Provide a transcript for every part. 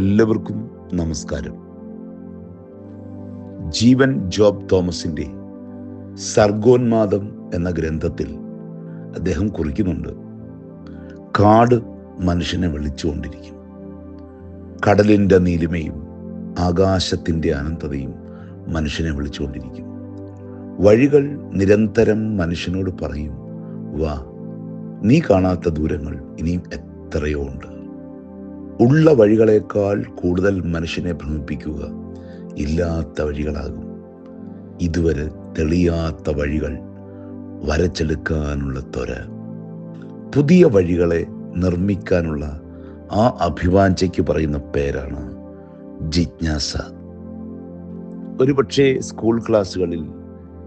എല്ലാവർക്കും നമസ്കാരം. ജീവൻ ജോബ് തോമസിന്റെ സർഗോന്മാദം എന്ന ഗ്രന്ഥത്തിൽ അദ്ദേഹം കുറിക്കുന്നുണ്ട്. കാട് മനുഷ്യനെ വിളിച്ചുകൊണ്ടിരിക്കും. കടലിന്റെ നീലിമയും ആകാശത്തിന്റെ അനന്തതയും മനുഷ്യനെ വിളിച്ചുകൊണ്ടിരിക്കും. വഴികൾ നിരന്തരം മനുഷ്യനോട് പറയും വാ നീ കാണാത്ത ദൂരങ്ങൾ ഇനിയും എത്രയോ ഉണ്ട്. ഉള്ള വഴികളേക്കാൾ കൂടുതൽ മനുഷ്യനെ ഭ്രമിപ്പിക്കുക ഇല്ലാത്ത വഴികളാകും. ഇതുവരെ തെളിയാത്ത വഴികൾ വരച്ചെടുക്കാനുള്ള ത്വര. പുതിയ വഴികളെ നിർമ്മിക്കാനുള്ള ആ അഭിവാഞ്ചയ്ക്ക് പറയുന്ന പേരാണ് ജിജ്ഞാസ. ഒരുപക്ഷെ സ്കൂൾ ക്ലാസ്സുകളിൽ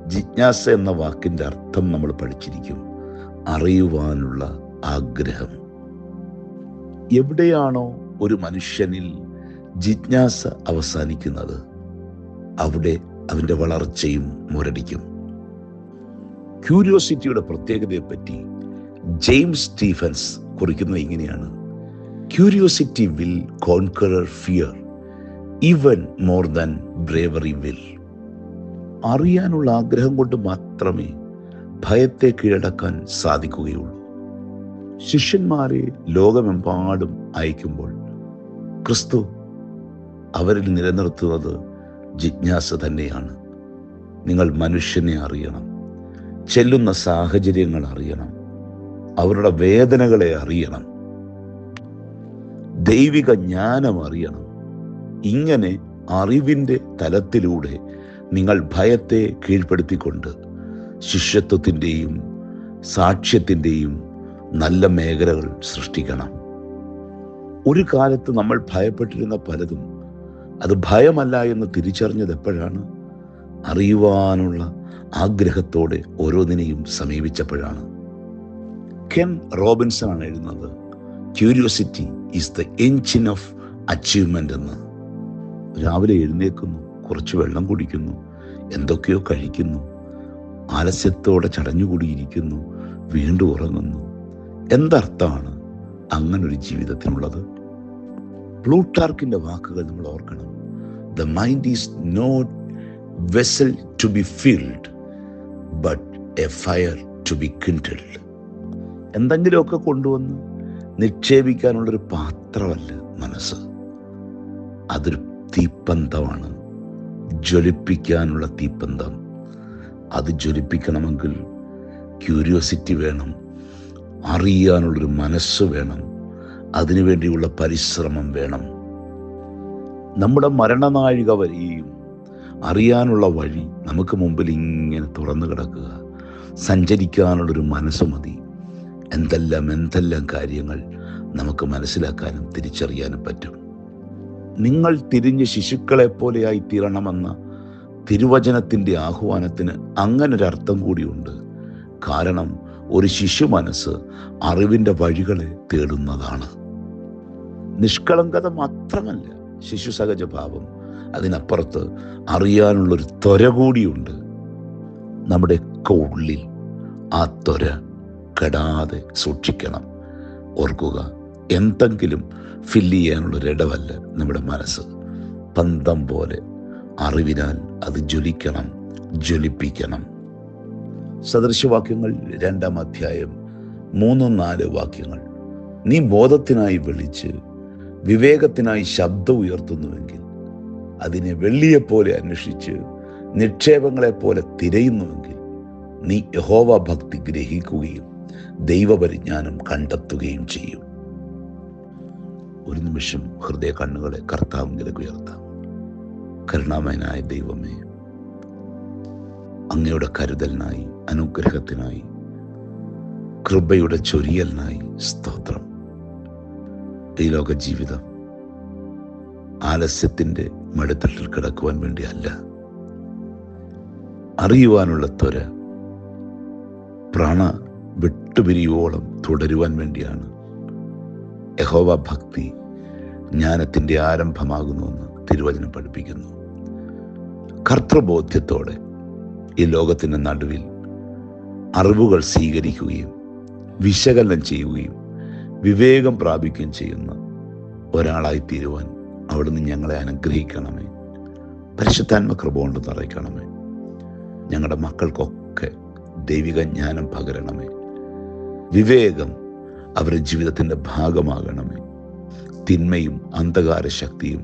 ജിജ്ഞാസ എന്ന വാക്കിന്റെ അർത്ഥം നമ്മൾ പഠിച്ചിരിക്കും. അറിയുവാനുള്ള ആഗ്രഹം. എവിടെയാണോ ഒരു മനുഷ്യനിൽ ജിജ്ഞാസ അവസാനിക്കുന്നത് അവിടെ അവന്റെ വളർച്ചയും മുരടിക്കും. ക്യൂരിയോസിറ്റിയുടെ പ്രത്യേകതയെപ്പറ്റി ജെയിംസ് സ്റ്റീഫൻസ് കുറിക്കുന്നത് ഇങ്ങനെയാണ്. Curiosity will conquer fear even more than bravery will. അറിയാനുള്ള ആഗ്രഹം കൊണ്ട് മാത്രമേ ഭയത്തെ കീഴടക്കാൻ സാധിക്കുകയുള്ളൂ. ശിഷ്യന്മാരെ ലോകമെമ്പാടും അയക്കുമ്പോൾ ക്രിസ്തു അവരിൽ നിലനിർത്തുന്നത് ജിജ്ഞാസ തന്നെയാണ്. നിങ്ങൾ മനുഷ്യനെ അറിയണം. ചെല്ലുന്ന സാഹചര്യങ്ങൾ അറിയണം. അവരുടെ വേദനകളെ അറിയണം. ദൈവിക ജ്ഞാനം അറിയണം. ഇങ്ങനെ അറിവിന്റെ തലത്തിലൂടെ നിങ്ങൾ ഭയത്തെ കീഴ്പ്പെടുത്തിക്കൊണ്ട് ശിഷ്യത്വത്തിന്റെയും സാക്ഷ്യത്തിന്റെയും നല്ല മേഖലകൾ സൃഷ്ടിക്കണം. ഒരു കാലത്ത് നമ്മൾ ഭയപ്പെട്ടിരുന്ന പലതും അത് ഭയമല്ല എന്ന് തിരിച്ചറിഞ്ഞത് എപ്പോഴാണ്? അറിയുവാനുള്ള ആഗ്രഹത്തോടെ ഓരോന്നിനെയും സമീപിച്ചപ്പോഴാണ്. കെൻ റോബിൻസൺ ആണ് എഴുതുന്നത്. Curiosity is the engine of achievement എന്ന്. രാവിലെ എഴുന്നേക്കുന്നു കുറച്ച് വെള്ളം കുടിക്കുന്നു എന്തൊക്കെയോ കഴിക്കുന്നു ആലസ്യത്തോടെ ചടഞ്ഞുകൂടിയിരിക്കുന്നു വീണ്ടും ഉറങ്ങുന്നു. എന്തർത്ഥമാണ് അങ്ങനൊരു ജീവിതത്തിനുള്ളത്? പ്ലൂട്ടാർക്കിന്റെ വാക്കുകൾ നമ്മൾ ഓർക്കണം. The mind is not vessel to be filled but a fire to be kindled എന്തെങ്കിലുമൊക്കെ കൊണ്ടുവന്ന് നിക്ഷേപിക്കാനുള്ളൊരു പാത്രമല്ല മനസ്സ്. അതൊരു തീപ്പന്തമാണ്. ജ്വലിപ്പിക്കാനുള്ള തീപ്പന്തം. അത് ജ്വലിപ്പിക്കണമെങ്കിൽ ക്യൂരിയോസിറ്റി വേണം. അറിയാനുള്ളൊരു മനസ്സ് വേണം. അതിനുവേണ്ടിയുള്ള പരിശ്രമം വേണം. നമ്മുടെ മരണനാഴിക വരെയും അറിയാനുള്ള വഴി നമുക്ക് മുമ്പിൽ ഇങ്ങനെ തുറന്നു കിടക്കുക. സഞ്ചരിക്കാനുള്ളൊരു മനസ്സ് മതി. എന്തെല്ലാം എന്തെല്ലാം കാര്യങ്ങൾ നമുക്ക് മനസ്സിലാക്കാനും തിരിച്ചറിയാനും പറ്റും. നിങ്ങൾ തിരിഞ്ഞ് ശിശുക്കളെ പോലെയായി തീരണമെന്ന തിരുവചനത്തിന്റെ ആഹ്വാനത്തിന് അങ്ങനൊരർത്ഥം കൂടിയുണ്ട്. കാരണം ഒരു ശിശു മനസ്സ് അറിവിന്റെ വഴികളെ തേടുന്നതാണ്. നിഷ്കളങ്കത മാത്രമല്ല ശിശു സഹജ ഭാവം അതിനപ്പുറത്ത് അറിയാനുള്ളൊരു ത്വര കൂടിയുണ്ട്. നമ്മുടെ നമ്മുടെയൊക്കെ ഉള്ളിൽ ആ ത്വര കെടാതെ സൂക്ഷിക്കണം. ഓർക്കുക എന്തെങ്കിലും ഫില്ല് ചെയ്യാനുള്ളൊരിടവല്ല നമ്മുടെ മനസ്സ്. പന്തം പോലെ അറിവിനാൽ അത് ജ്വലിക്കണം ജ്വലിപ്പിക്കണം. സദൃശവാക്യങ്ങൾ രണ്ടാം അധ്യായം മൂന്നും നാല് വാക്യങ്ങൾ. നീ ബോധത്തിനായി വിളിച്ച് വിവേകത്തിനായി ശബ്ദം ഉയർത്തുന്നുവെങ്കിൽ അതിനെ വെള്ളിയെപ്പോലെ അന്വേഷിച്ച് നിക്ഷേപങ്ങളെപ്പോലെ തിരയുന്നുവെങ്കിൽ നീ യഹോവ ഭക്തി ഗ്രഹിക്കുകയും ദൈവപരിജ്ഞാനം കണ്ടെത്തുകയും ചെയ്യും. ഒരു നിമിഷം ഹൃദയ കണ്ണുകളെ കർത്താവിലേക്ക് ഉയർത്താം. കരുണാമയനായ ദൈവമേ അങ്ങയുടെ കരുതലിനായി അനുഗ്രഹത്തിനായി കൃപയുടെ ചൊരിയലിനായി സ്തോത്രം. ഈ ലോക ജീവിതം ആലസ്യത്തിന്റെ മടുത്തട്ടിൽ കിടക്കുവാൻ വേണ്ടിയല്ല. അറിയുവാനുള്ള ത്വര പ്രാണ വിട്ടുപിരിയോളം തുടരുവാൻ വേണ്ടിയാണ്. യഹോവ ഭക്തി ജ്ഞാനത്തിന്റെ ആരംഭമാകുന്നുവെന്ന് തിരുവചനം പഠിപ്പിക്കുന്നു. കർത്തൃബോധ്യത്തോടെ ഈ ലോകത്തിന്റെ നടുവിൽ അറിവുകൾ സ്വീകരിക്കുകയും വിശകലനം ചെയ്യുകയും വിവേകം പ്രാപിക്കുകയും ചെയ്യുന്ന ഒരാളായി തീരുവാൻ അവിടുന്ന് ഞങ്ങളെ അനുഗ്രഹിക്കണമേ. പരിശുദ്ധാത്മ കൃപ കൊണ്ട് നിറയ്ക്കണമേ. ഞങ്ങളുടെ മക്കൾക്കൊക്കെ ദൈവിക ജ്ഞാനം പകരണമേ. വിവേകം അവരുടെ ജീവിതത്തിന്റെ ഭാഗമാകണമേ. തിന്മയും അന്ധകാര ശക്തിയും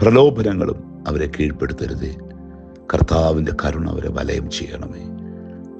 പ്രലോഭനങ്ങളും അവരെ കീഴ്പ്പെടുത്തരുതേ. കർത്താവിന്റെ കരുണ അവരെ വലയം ചെയ്യണമേ.